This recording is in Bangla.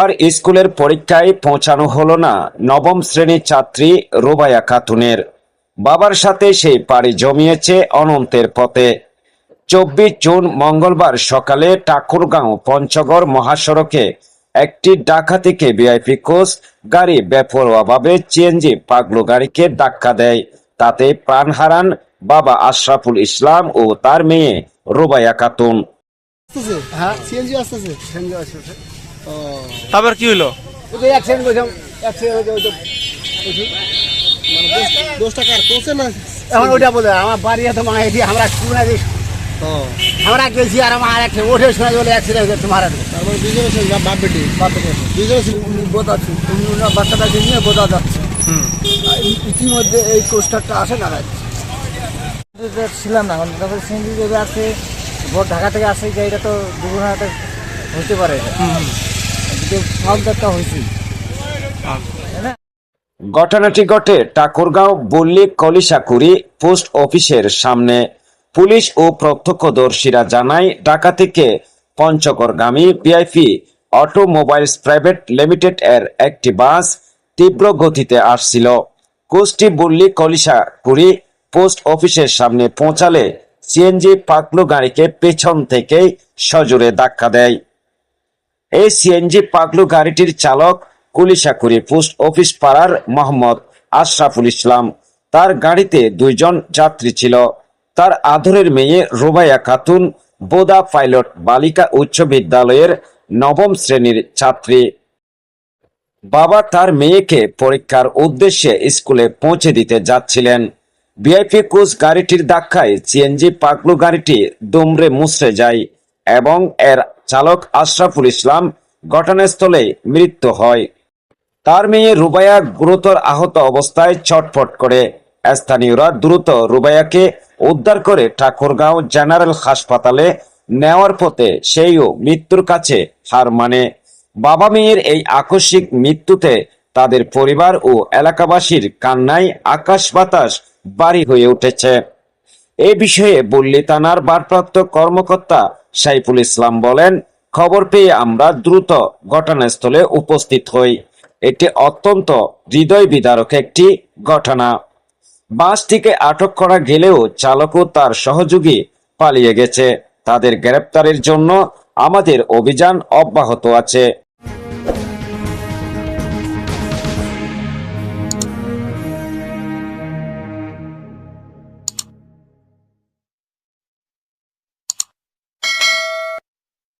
আর স্কুলের পরীক্ষায় পৌঁছানো হলো না। নবম শ্রেণির ছাত্রী রোবায়া খাতুনের। বাবার সাথে সেই পাড়ি জমিয়েছে অনন্তের পথে। চব্বিশ জুন মঙ্গলবার সকালে ঠাকুরগাঁও পঞ্চগড় মহাসড়কে একটি ঢাকা থেকে ভিআইপি কোচ গাড়ি বেপরোয়াভাবে সিএনজি পাগলো গাড়িকে ধাক্কা দেয়। তাতে প্রাণ হারান বাবা আশরাফুল ইসলাম ও তার মেয়ে রোবায়া খাতুন। হ্যাঁ সিএনজি আসতেছে। তারপর কি হলো মানে দোষ- দোষটা কার? কোচে না? এখন ওইটা বলে আমার বাড়ি এত মারা দিয়ে আমরা শুনে দিই ও। আমরা গেছি আর আমার একটা ওঠে শোনা বলে অ্যাক্সিডেন্ট হয়েছে মারা তার মানে দুজনের সঙ্গে বাপ বেটি? দুজনের সঙ্গে বোঝাচ্ছি বাচ্চাটাকে নিয়ে বোঝা যাচ্ছে ইতিমধ্যে এই কোস্টারটা আসে না ছিলাম না তারপরে সিএনজি যদি আসে ভোর ঢাকা থেকে আসে যে এটা তো দুর্ঘটনাটা হতে পারে ঘটনাটি ঘটে ঠাকুরগাঁও বল্লী কলিশাকুড়ি পোস্ট অফিসের সামনে। পুলিশ ও প্রত্যক্ষদর্শীরা জানায় ঢাকা থেকে পঞ্চগড়গামী পিআইপি অটোমোবাইলস প্রাইভেট লিমিটেড এর একটি বাস তীব্র গতিতে আসছিল। কোচটি বল্লী কলিশাকুড়ি পোস্ট অফিসের সামনে পৌঁছালে সিএনজি পাকলু গাড়িকে পেছন থেকেই সজোরে ধাক্কা দেয়। এই সিএনজি পাগলু গাড়িটির চালক কুলিশাকুড়ি পোস্ট অফিস পাড়ার মোহাম্মদ আশরাফুল ইসলাম। তার গাড়িতে দুইজন যাত্রী ছিল। তার আদরের মেয়ে রোবায়া খাতুন, বোদা পাইলট বালিকা উচ্চ বিদ্যালয়ের নবম শ্রেণির ছাত্রী। বাবা তার মেয়েকে পরীক্ষার উদ্দেশ্যে স্কুলে পৌঁছে দিতে যাচ্ছিলেন। ভিআইপি কোচ গাড়িটির ধাক্কায় সিএনজি পাগলু গাড়িটি দুমড়ে মুচড়ে যায় এবং এর চালক আশরাফুল ইসলাম ঘটনাস্থলে মৃত্যু হয়। তার মেয়ে রুবায়া গুরুতর আহত অবস্থায় ছটফট করে। স্থানীয়রা দ্রুত রুবায়াকে উদ্ধার করে ঠাকুরগাঁও জেনারেল হাসপাতালে নেওয়ার পথে সেইও মৃত্যুর কাছে হার মানে। বাবা মেয়ের এই আকস্মিক মৃত্যুতে তাদের পরিবার ও এলাকাবাসীর কান্নায় আকাশ বাতাস বাড়ি হয়ে উঠেছে। এ বিষয়ে বল্লী থানার ভারপ্রাপ্ত কর্মকর্তা সাইফুল ইসলাম বলেন, খবর পেয়ে আমরা দ্রুত ঘটনাস্থলে উপস্থিত হই। এটি অত্যন্ত হৃদয় বিদারক একটি ঘটনা। বাসটিকে আটক করা গেলেও চালক তার সহযোগী পালিয়ে গেছে। তাদের গ্রেপ্তারের জন্য আমাদের অভিযান অব্যাহত আছে।